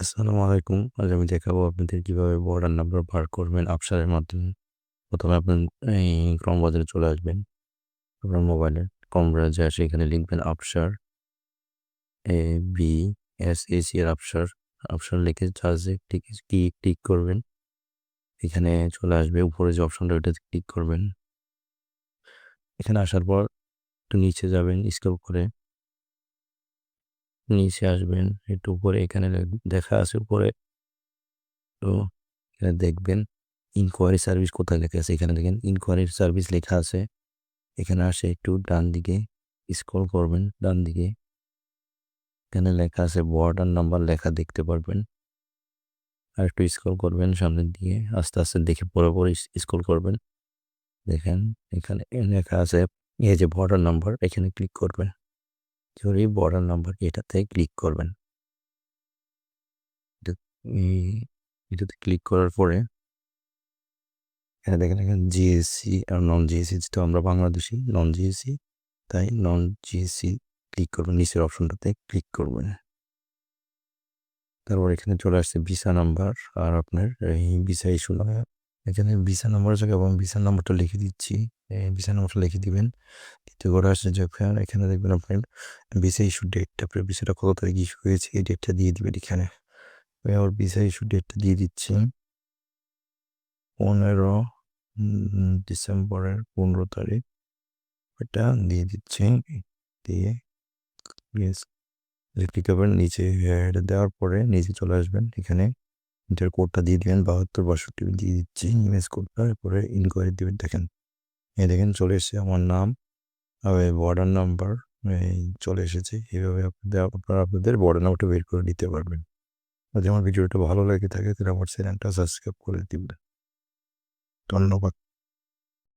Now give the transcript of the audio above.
আসসালামু আলাইকুম। আজ আমি দেখাবো আপনাদের কীভাবে বর্ডার নাম্বার বার করবেন আপসারের মাধ্যমে। প্রথমে আপনার এই ক্রোম ব্রাউজারে চলে আসবেন। আপনার মোবাইলে ক্রোম ব্রাউজারে আসে এখানে লিখবেন Afsar A B S A C এর আপসার আফসার লিখে সার্চে ক্লিক কি ক্লিক করবেন। এখানে চলে আসবে, উপরে যে অপশনটা ওইটাতে ক্লিক করবেন। এখানে আসার পর একটু নিচে যাবেন স্ক্রল করে নিচে আসবেন, একটু উপরে, এখানে দেখা আছে উপরে। তো এখানে দেখবেন ইনকোয়ারি সার্ভিস কোথায় লেখা আছে? এখানে দেখেন ইনকোয়ারি সার্ভিস লেখা আছে। এখানে আসে একটু ডান দিকে স্ক্রল করবেন, ডান দিকে। এখানে লেখা আছে বর্ডার নাম্বার লেখা দেখতে পারবেন। আর একটু স্ক্রল করবেন সামনের দিকে, আস্তে আস্তে দেখে পরে পরে স্ক্রল করবেন। দেখেন, এখানে লেখা আছে, এই যে বর্ডার নাম্বার এখানে ক্লিক করবেন। সরি বর্ডার নাম্বার এটাতে ক্লিক করবেন। এটাতে ক্লিক করার পরে, এখানে দেখেন এখানে জিএসসি আর নন জিএসসি তো আমরা বাংলাদেশি নন জিএসসি তাই নন জিএসসি ক্লিক করবেন, নিচের অপশনটাতে ক্লিক করবেন। তারপর এখানে চলে আসছে ভিসা নাম্বার আর আপনার এই ভিসা ইস্যু এখানে ভিসা নাম্বার আছে এবং ভিসা নাম্বারটা লিখে দিচ্ছি। ভিসা নাম্বারটা লিখে দিবেন। দ্বিতীয় করে আসছে যখন, এখানে দেখবেন আপনার ভিসা ইস্যু ডেটটা, আপনার ভিসাটা কত তারিখ ইস্যু হয়েছে, এই ডেটটা দিয়ে দিবেন এখানে। ওর ভিসা ইস্যু ডেটটা দিয়ে দিচ্ছি। পনেরো ডিসেম্বরের পনেরো তারিখ। এটা দিয়ে দিচ্ছি। দিয়ে ক্লিক করবেন নিচে এটা দেওয়ার পরে নিচে চলে আসবেন এখানে। এটার কোডটা দিয়ে দিবেন বাহাত্তর, বাষট্টি দিয়ে দিচ্ছি ইমেজ কোডটা এরপরে ইনকোয়ারি দেবেন, দেখেন। এই দেখেন, চলে এসেছে আমার নাম বর্ডার নাম্বার চলে এসেছে, এইভাবে আপনাদের, আপনারা আপনাদের বর্ডার নাম্বারটা বের করে নিতে পারবেন। যদি আমার ভিডিওটা ভালো লাগে থাকে, তাহলে আমার চ্যানেলটা সাবস্ক্রাইব করে দিবেন। ধন্যবাদ।